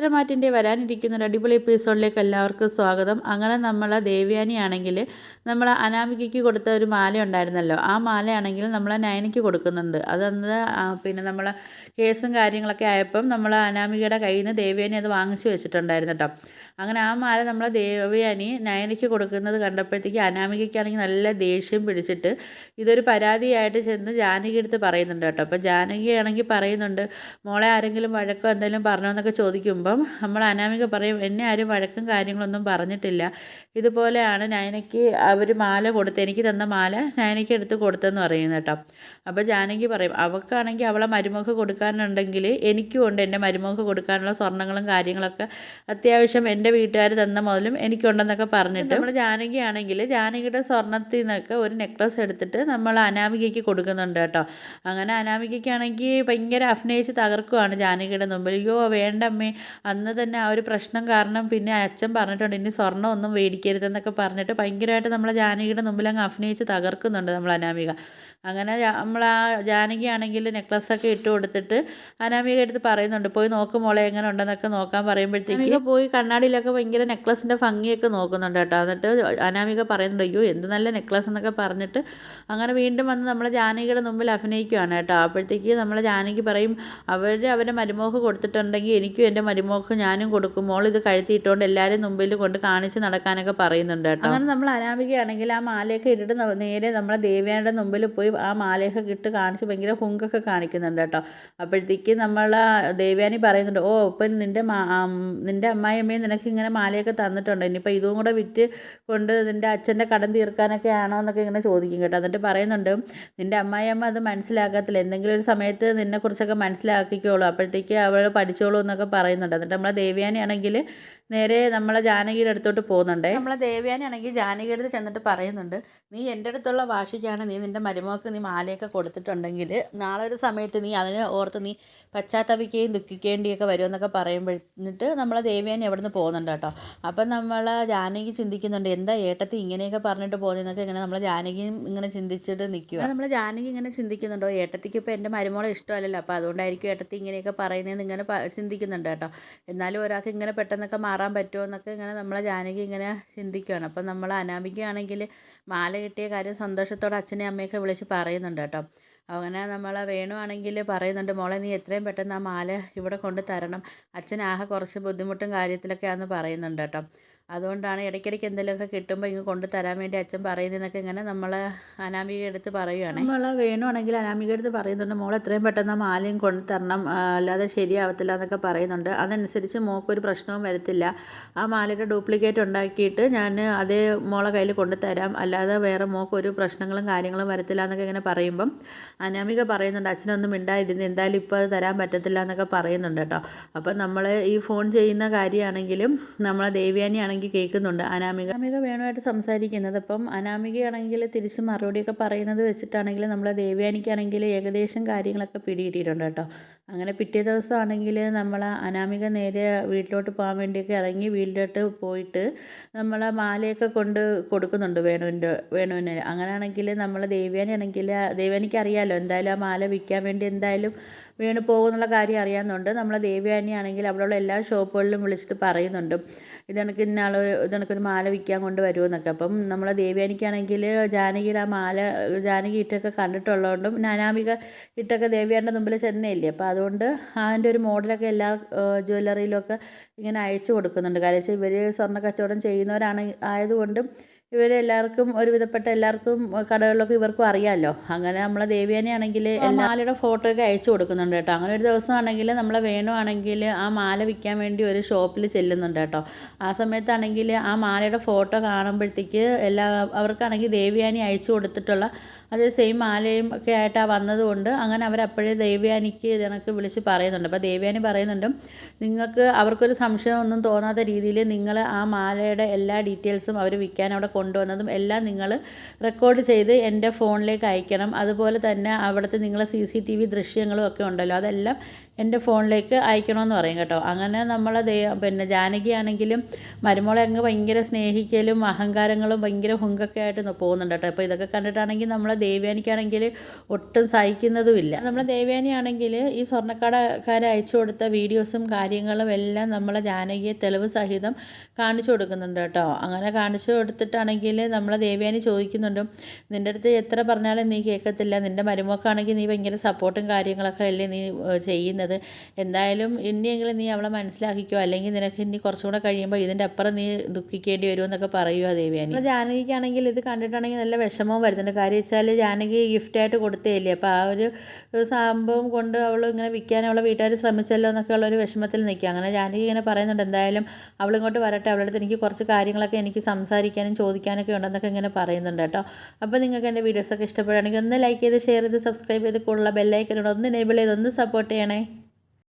സിനിമാറ്റിന്റെ വരാനിരിക്കുന്ന ഒരു അടിപൊളി എപ്പിസോഡിലേക്ക് എല്ലാവർക്കും സ്വാഗതം. അങ്ങനെ നമ്മൾ ദേവ്യാനിയാണെങ്കിൽ നമ്മൾ അനാമികയ്ക്ക് കൊടുത്ത ഒരു മാല ഉണ്ടായിരുന്നല്ലോ ആ മാലയാണെങ്കിൽ നമ്മൾ നയനയ്ക്ക് കൊടുക്കുന്നുണ്ട്. അതന്ന് പിന്നെ നമ്മൾ കേസും കാര്യങ്ങളൊക്കെ ആയപ്പം നമ്മൾ അനാമികയുടെ കയ്യിൽ നിന്ന് ദേവ്യാനി അത് വാങ്ങിച്ചു വെച്ചിട്ടുണ്ടായിരുന്നു കേട്ടോ. അങ്ങനെ ആ മാല നമ്മൾ ദേവയാനി നയനയ്ക്ക് കൊടുക്കുന്നത് കണ്ടപ്പോഴത്തേക്ക് അനാമികയ്ക്കാണെങ്കിൽ നല്ല ദേഷ്യം പിടിച്ചിട്ട് ഇതൊരു പരാതിയായിട്ട് ചെന്ന് ജാനകി എടുത്ത് പറയുന്നുണ്ട് കേട്ടോ. അപ്പോൾ ജാനകി ആണെങ്കിൽ പറയുന്നുണ്ട് മോളെ ആരെങ്കിലും വഴക്കോ എന്തെങ്കിലും പറഞ്ഞോ എന്നൊക്കെ ചോദിക്കുമ്പം നമ്മൾ അനാമിക പറയും എന്നെ ആരും വഴക്കും കാര്യങ്ങളൊന്നും പറഞ്ഞിട്ടില്ല. ഇതുപോലെയാണ് നയനയ്ക്ക് അവർ മാല കൊടുത്ത് എനിക്ക് തന്ന മാല നയനയ്ക്ക് എടുത്ത് കൊടുത്തെന്ന് പറയുന്നത് കേട്ടോ. അപ്പോൾ ജാനകി പറയും അവൾക്കാണെങ്കിൽ അവളെ മരുമുഖ കൊടുക്കാനുണ്ടെങ്കിൽ എനിക്കും ഉണ്ട്. എന്റെ മരുമുഖ കൊടുക്കാനുള്ള സ്വർണങ്ങളും കാര്യങ്ങളൊക്കെ അത്യാവശ്യം എന്റെ വീട്ടുകാർ തന്ന മുതലും എനിക്കുണ്ടെന്നൊക്കെ പറഞ്ഞിട്ട് നമ്മൾ ജാനകി ആണെങ്കിൽ ജാനകിയുടെ സ്വർണത്തിൽ നിന്നൊക്കെ ഒരു നെക്ലസ് എടുത്തിട്ട് നമ്മൾ അനാമികയ്ക്ക് കൊടുക്കുന്നുണ്ട് കേട്ടോ. അങ്ങനെ അനാമികയ്ക്കാണെങ്കിൽ ഭയങ്കര അഭിനയിച്ച് തകർക്കുവാണ് ജാനകിയുടെ മുമ്പിൽ. അയ്യോ വേണ്ട അമ്മേ. അന്ന് തന്നെ ആ ഒരു പ്രശ്നം കാരണം പിന്നെ അച്ഛൻ പറഞ്ഞിട്ടുണ്ട് ഇനി സ്വർണം ഒന്നും മേടിക്കരുതെന്നൊക്കെ പറഞ്ഞിട്ട് ഭയങ്കരമായിട്ട് നമ്മളെ ജാനകിയുടെ മുമ്പിൽ അങ്ങ് അഭിനയിച്ച് തകർക്കുന്നുണ്ട് നമ്മൾ അനാമിക. അങ്ങനെ നമ്മൾ ആ ജാനകി ആണെങ്കിൽ നെക്ലസ്സൊക്കെ ഇട്ട് കൊടുത്തിട്ട് അനാമിക എടുത്ത് പറയുന്നുണ്ട് പോയി നോക്ക് മോളെ എങ്ങനെ ഉണ്ടെന്നൊക്കെ നോക്കാൻ പറയുമ്പോഴത്തേക്ക് പോയി കണ്ണാടിയിലൊക്കെ ഭയങ്കര നെക്ലസിന്റെ ഭംഗിയൊക്കെ നോക്കുന്നുണ്ട് കേട്ടോ. എന്നിട്ട് അനാമിക പറയുന്നുണ്ട് അയ്യോ എന്ത് നല്ല നെക്ലസ് എന്നൊക്കെ പറഞ്ഞിട്ട് അങ്ങനെ വീണ്ടും വന്ന് നമ്മൾ ജാനകിയുടെ മുമ്പിൽ അഭിനയിക്കുകയാണ് കേട്ടോ. അപ്പോഴത്തേക്ക് നമ്മൾ ജാനകി പറയും അവർ അവരുടെ മരുമോക്ക് കൊടുത്തിട്ടുണ്ടെങ്കിൽ എനിക്കും എന്റെ മരുമോക്ക് ഞാനും കൊടുക്കും. മോൾ ഇത് കഴുത്തിയിട്ടുകൊണ്ട് എല്ലാവരും മുമ്പിൽ കൊണ്ട് കാണിച്ച് നടക്കാനൊക്കെ പറയുന്നുണ്ട് കേട്ടോ. അങ്ങനെ നമ്മൾ അനാമികയാണെങ്കിൽ ആ മാലയൊക്കെ ഇട്ടിട്ട് നേരെ നമ്മളെ ദേവിയുടെ മുമ്പിൽ പോയി ആ മാലയൊക്കെ ഇട്ട് കാണിച്ച് ഭയങ്കര ഹുങ്കൊക്കെ കാണിക്കുന്നുണ്ട് കേട്ടോ. അപ്പോഴത്തേക്ക് നമ്മൾ ദേവ്യാനി പറയുന്നുണ്ട് ഓ ഇപ്പം നിന്റെ നിന്റെ അമ്മായിയമ്മയും നിനക്ക് ഇങ്ങനെ മാലയൊക്കെ തന്നിട്ടുണ്ട്. ഇനിയിപ്പോൾ ഇതും കൂടെ വിറ്റ് കൊണ്ട് നിന്റെ അച്ഛന്റെ കടം തീർക്കാനൊക്കെ ആണോ എന്നൊക്കെ ഇങ്ങനെ ചോദിക്കും കേട്ടോ. എന്നിട്ട് പറയുന്നുണ്ട് നിന്റെ അമ്മായിയമ്മ അത് മനസ്സിലാക്കത്തില്ല. എന്തെങ്കിലും ഒരു സമയത്ത് നിന്നെക്കുറിച്ചൊക്കെ മനസ്സിലാക്കിക്കോളൂ. അപ്പോഴത്തേക്ക് അവൾ പഠിച്ചോളൂ എന്നൊക്കെ പറയുന്നുണ്ട്. എന്നിട്ട് നമ്മളെ ദേവ്യാനി ആണെങ്കിൽ നേരെ നമ്മളെ ജാനകിയുടെ അടുത്തോട്ട് പോകുന്നുണ്ട്. നമ്മളെ ദേവ്യാനാണെങ്കിൽ ജാനകിയുടെ അടുത്ത് ചെന്നിട്ട് പറയുന്നുണ്ട് നീ എന്റെ അടുത്തുള്ള വാശിക്കാണ് നീ നിന്റെ മരുമകൾക്ക് നീ മാലയൊക്കെ കൊടുത്തിട്ടുണ്ടെങ്കിൽ നാളെ ഒരു സമയത്ത് നീ അതിനെ ഓർത്ത് നീ പശ്ചാത്തപിക്കുകയും ദുഃഖിക്കേണ്ടിയൊക്കെ വരുമെന്നൊക്കെ പറയുമ്പോഴിട്ട് നമ്മളെ ദേവ്യാനി അവിടെ നിന്ന് പോകുന്നുണ്ട് കേട്ടോ. അപ്പം നമ്മൾ ജാനകി ചിന്തിക്കുന്നുണ്ട് എന്താ ഏട്ടത്തി ഇങ്ങനെയൊക്കെ പറഞ്ഞിട്ട് പോകുന്നതെന്നൊക്കെ ഇങ്ങനെ നമ്മളെ ജാനകിയും ഇങ്ങനെ ചിന്തിച്ചിട്ട് നിൽക്കുക നമ്മൾ ജാനകി ഇങ്ങനെ ചിന്തിക്കുന്നുണ്ടോ ഏട്ടത്തിക്ക് ഇപ്പോൾ എന്റെ മരുമോളെ ഇഷ്ടമല്ലല്ലോ അപ്പോൾ അതുകൊണ്ടായിരിക്കും ഏട്ടത്തി ഇങ്ങനെയൊക്കെ പറയുന്നതെന്ന് ഇങ്ങനെ ചിന്തിക്കുന്നുണ്ട് കേട്ടോ. എന്നാലും ഒരാൾക്ക് ഇങ്ങനെ പെട്ടെന്നൊക്കെ മാറാൻ പറ്റുമോ എന്നൊക്കെ ഇങ്ങനെ നമ്മളെ ജാനകി ഇങ്ങനെ ചിന്തിക്കുകയാണ് അപ്പം നമ്മൾ അനാമികയാണെങ്കിൽ മാല കിട്ടിയ കാര്യം സന്തോഷത്തോടെ അച്ഛനെയും അമ്മയൊക്കെ വിളിച്ച് പറയുന്നുണ്ട് കേട്ടോ. അങ്ങനെ നമ്മൾ വേണുവാണെങ്കിൽ പറയുന്നുണ്ട് മോളെ നീ എത്രയും പെട്ടെന്ന് ആ മാല ഇവിടെ കൊണ്ട് തരണം. അച്ഛൻ ആകെ കുറച്ച് ബുദ്ധിമുട്ടും കാര്യത്തിലൊക്കെയാണെന്ന് പറയുന്നുണ്ട് കേട്ടോ. അതുകൊണ്ടാണ് ഇടയ്ക്കിടയ്ക്ക് എന്തെങ്കിലുമൊക്കെ കിട്ടുമ്പോൾ ഇങ്ങ് കൊണ്ട് തരാൻ വേണ്ടി അച്ഛൻ പറയുന്നതെന്നൊക്കെ ഇങ്ങനെ നമ്മൾ അനാമിക എടുത്ത് പറയുകയാണ് നമ്മൾ വേണമെങ്കിൽ അനാമിക എടുത്ത് പറയുന്നുണ്ട്. മോൾ എത്രയും പെട്ടെന്ന് മാലയും കൊണ്ടു തരണം. അല്ലാതെ ശരിയാവത്തില്ല എന്നൊക്കെ പറയുന്നുണ്ട്. അതനുസരിച്ച് മോൾക്കൊരു പ്രശ്നവും വരത്തില്ല. ആ മാലയുടെ ഡ്യൂപ്ലിക്കേറ്റ് ഉണ്ടാക്കിയിട്ട് ഞാൻ അതേ മോളെ കയ്യിൽ കൊണ്ടുതരാം അല്ലാതെ വേറെ മോൾക്ക് ഒരു പ്രശ്നങ്ങളും കാര്യങ്ങളും വരത്തില്ല എന്നൊക്കെ ഇങ്ങനെ പറയുമ്പം അനാമിക പറയുന്നുണ്ട് അച്ഛനൊന്നും മിണ്ടായിരുന്നു എന്തായാലും ഇപ്പോൾ അത് തരാൻ പറ്റത്തില്ല എന്നൊക്കെ പറയുന്നുണ്ട് കേട്ടോ. അപ്പം നമ്മൾ ഈ ഫോൺ ചെയ്യുന്ന കാര്യമാണെങ്കിലും നമ്മളെ ദേവ്യാനി ആണെങ്കിൽ കേൾക്കുന്നുണ്ട്. അനാമിക അനാമിക വേണമായിട്ട് സംസാരിക്കുന്നത്. അപ്പം അനാമികയാണെങ്കിൽ തിരിച്ച് മറുപടിയൊക്കെ പറയുന്നത് വെച്ചിട്ടാണെങ്കിൽ നമ്മളെ ദേവ്യാനിക്കാണെങ്കിൽ ഏകദേശം കാര്യങ്ങളൊക്കെ പിടികിട്ടിയിട്ടുണ്ട് കേട്ടോ. അങ്ങനെ പിറ്റേ ദിവസമാണെങ്കിൽ നമ്മൾ അനാമിക നേരെ വീട്ടിലോട്ട് പോകാൻ വേണ്ടിയൊക്കെ ഇറങ്ങി വീട്ടിലോട്ട് പോയിട്ട് നമ്മൾ മാലയൊക്കെ കൊണ്ട് കൊടുക്കുന്നുണ്ട് വേണുവിന്റെ വേണുവിന്. അങ്ങനെയാണെങ്കിൽ നമ്മൾ ദേവ്യാനി ആണെങ്കിൽ ദേവ്യാനിക്ക് അറിയാമല്ലോ എന്തായാലും ആ മാല വിൽക്കാൻ വേണ്ടി എന്തായാലും വീണ് പോകുന്നുള്ള കാര്യം അറിയാമെന്നുണ്ട് നമ്മൾ ദേവ്യാനിയാണെങ്കിൽ അവിടെയുള്ള എല്ലാ ഷോപ്പുകളിലും വിളിച്ചിട്ട് പറയുന്നുണ്ട്. ഇതെനിക്ക് ഇന്നാൾ ഇതെനിക്കൊരു മാല വിൽക്കാൻ കൊണ്ട് വരുമെന്നൊക്കെ. അപ്പം നമ്മൾ ദേവ്യാനിക്കാണെങ്കിൽ ജാനകിയുടെ ആ മാല ജാനകി ഇട്ടൊക്കെ കണ്ടിട്ടുള്ളതുകൊണ്ടും നാനാമിക ഇട്ടൊക്കെ ദേവ്യാന്റെ മുമ്പിൽ ചെന്നേയില്ലേ? അപ്പോൾ അതുകൊണ്ട് അതിന്റെ ഒരു മോഡലൊക്കെ എല്ലാ ജ്വല്ലറിയിലൊക്കെ ഇങ്ങനെ അയച്ചു കൊടുക്കുന്നുണ്ട്. കാര്യം വെച്ചാൽ ഇവർ സ്വർണ കച്ചവടം ചെയ്യുന്നവരാണ് ആയതുകൊണ്ടും ഇവരെല്ലാവർക്കും ഒരുവിധപ്പെട്ട എല്ലാവർക്കും കടകളിലൊക്കെ ഇവർക്കും അറിയാമല്ലോ അങ്ങനെ നമ്മളെ ദേവ്യാനി ആണെങ്കിൽ മാലയുടെ ഫോട്ടോ ഒക്കെ അയച്ചു കൊടുക്കുന്നുണ്ട് കേട്ടോ. അങ്ങനെ ഒരു ദിവസം ദിവസമാണെങ്കിൽ നമ്മളെ വേണുവാണെങ്കിൽ ആ മാല വിൽക്കാൻ വേണ്ടി ഒരു ഷോപ്പിൽ ചെല്ലുന്നുണ്ട് കേട്ടോ. ആ സമയത്താണെങ്കിൽ ആ മാലയുടെ ഫോട്ടോ കാണുമ്പോഴത്തേക്ക് എല്ലാ അവർക്കാണെങ്കിൽ ദേവിയാനി അയച്ചു കൊടുത്തിട്ടുള്ള അതേ സെയിം മാലയും ഒക്കെ ആയിട്ടാണ് വന്നതുകൊണ്ട് അങ്ങനെ അവരപ്പോഴേ ദേവ്യാനിക്ക് ഇതണക്ക് വിളിച്ച് പറയുന്നുണ്ട്. അപ്പോൾ ദേവ്യാനി പറയുന്നുണ്ട് നിങ്ങൾക്ക് അവർക്കൊരു സംശയമൊന്നും തോന്നാത്ത രീതിയിൽ നിങ്ങൾ ആ മാലയുടെ എല്ലാ ഡീറ്റെയിൽസും അവർ വിൽക്കാൻ അവിടെ കൊണ്ടുവന്നതും എല്ലാം നിങ്ങൾ റെക്കോർഡ് ചെയ്ത് എന്റെ ഫോണിലേക്ക് അയക്കണം. അതുപോലെ തന്നെ അവിടുത്തെ നിങ്ങളെ സി സി ടി വി ദൃശ്യങ്ങളും ഒക്കെ ഉണ്ടല്ലോ അതെല്ലാം എന്റെ ഫോണിലേക്ക് അയക്കണമെന്ന് പറയും കേട്ടോ. അങ്ങനെ നമ്മൾ പിന്നെ ജാനകി ആണെങ്കിലും മരുമോളെ അങ്ങ് ഭയങ്കര സ്നേഹിക്കലും അഹങ്കാരങ്ങളും ഭയങ്കര ഹുങ്കൊക്കെ ആയിട്ട് പോകുന്നുണ്ട് കേട്ടോ. അപ്പോൾ ഇതൊക്കെ കണ്ടിട്ടാണെങ്കിൽ നമ്മളെ ദേവ്യാനിക്കാണെങ്കിൽ ഒട്ടും സഹിക്കുന്നതുമില്ല. നമ്മളെ ദേവ്യാനിയാണെങ്കിൽ ഈ സ്വർണക്കടക്കാർ അയച്ചു കൊടുത്ത വീഡിയോസും കാര്യങ്ങളും എല്ലാം നമ്മളെ ജാനകിയെ തെളിവ് സഹിതം കാണിച്ചു കൊടുക്കുന്നുണ്ട് കേട്ടോ. അങ്ങനെ കാണിച്ചു കൊടുത്തിട്ടാണെങ്കിൽ നമ്മളെ ദേവ്യാനി ചോദിക്കുന്നുണ്ട് നിന്റെ അടുത്ത് എത്ര പറഞ്ഞാലും നീ കേൾക്കത്തില്ല. നിന്റെ മരുമക്കാണെങ്കിൽ നീ ഭയങ്കര സപ്പോർട്ടും കാര്യങ്ങളൊക്കെ അല്ലേ നീ ചെയ്യുന്നത്. എന്തായാലും ഇനിയെങ്കിലും നീ അവളെ മനസ്സിലാക്കിക്കോ. അല്ലെങ്കിൽ നിനക്ക് ഇനി കുറച്ചും കൂടെ കഴിയുമ്പോൾ ഇതിന്റെ അപ്പുറം നീ ദുഃഖിക്കേണ്ടി വരുമെന്നൊക്കെ പറയുക ദേവ്യാനി. ജാനകിക്കാണെങ്കിൽ ഇത് കണ്ടിട്ടാണെങ്കിൽ നല്ല വിഷമവും വരുന്നുണ്ട്. കാര്യം വെച്ചാൽ ജാനകി ഗിഫ്റ്റായിട്ട് കൊടുത്തേയില്ലേ അപ്പോൾ ആ ഒരു സംഭവം കൊണ്ട് അവൾ ഇങ്ങനെ വിൽക്കാൻ അവളെ വീട്ടുകാർ ശ്രമിച്ചല്ലോ എന്നൊക്കെ ഉള്ളൊരു വിഷമത്തിൽ നിൽക്കുക. അങ്ങനെ ജാനകി ഇങ്ങനെ പറയുന്നുണ്ട് എന്തായാലും അവൾ ഇങ്ങോട്ട് വരട്ടെ. അവളുടെ എനിക്ക് കുറച്ച് കാര്യങ്ങളൊക്കെ എനിക്ക് സംസാരിക്കാനും ചോദിക്കാനൊക്കെ ഉണ്ടെന്നൊക്കെ ഇങ്ങനെ പറയുന്നുണ്ട് കേട്ടോ. അപ്പോൾ നിങ്ങൾക്ക് എന്റെ വീഡിയോസൊക്കെ ഇഷ്ടപ്പെടുകയാണെങ്കിൽ ഒന്ന് ലൈക്ക് ചെയ്ത് ഷെയർ ചെയ്ത് സബ്സ്ക്രൈബ് ചെയ്ത് കൂടുതലുള്ള ബെല്ലൈക്കനോട് ഒന്ന് എനേബിൾ ചെയ്ത് ഒന്ന് സപ്പോർട്ട് ചെയ്യണേ.